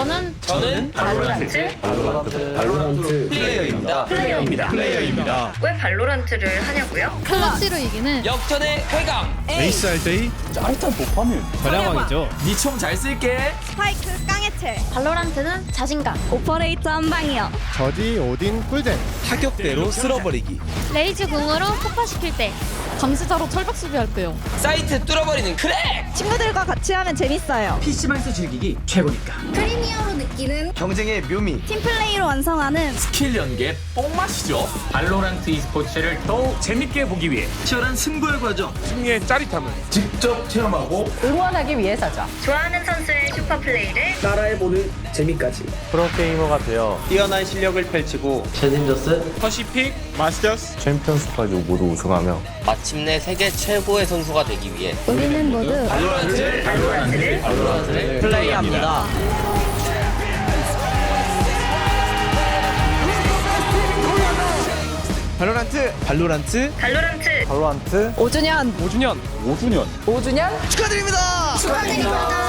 저는 저는 발로란트 플레이어입니다. 플레이어입니다. 왜 발로란트를 하냐고요? 클러치로 이기는 역전의 쾌감. 에이스 할 때의 짜릿한 도파민. 전략왕이죠. 니총 잘 쓸게. 스파이크 깡해체 발로란트는 자신감 오퍼레이터 한 방이요 저지 오딘 꿀잼. 타격대로 쓸어버리기. 레이즈 궁으로 폭파시킬 때 감시자로 철벽 수비할 때요 사이트 뚫어버리는 크랙. 친구들과 같이 하면 재밌어요 PC방에서 즐기기 최고니까. 프리미어로 느끼는 경쟁의 묘미. 팀플레이로 완성하는 스킬 연계 뽕맛이죠. 발로란트 e스포츠를 더욱 재밌게 보기 위해 치열한 승부의 과정. 승리의 짜릿함을 직접 체험하고 응원하기 위해서죠. 좋아하는 선수의 슈퍼플레이를 따라해보는 재미까지. 프로게이머가 되어 뛰어난 실력을 펼치고 퍼시픽 마스터스. 챔피언스까지 모두 우승하며 마침내 세계 최고의 선수가 되기 위해 우리는 모두 플레이합니다. 발로란트. 발로란트. 발로란트. 발로란트 5주년, 5주년. 5주년. 5주년? 축하드립니다. 축하드립니다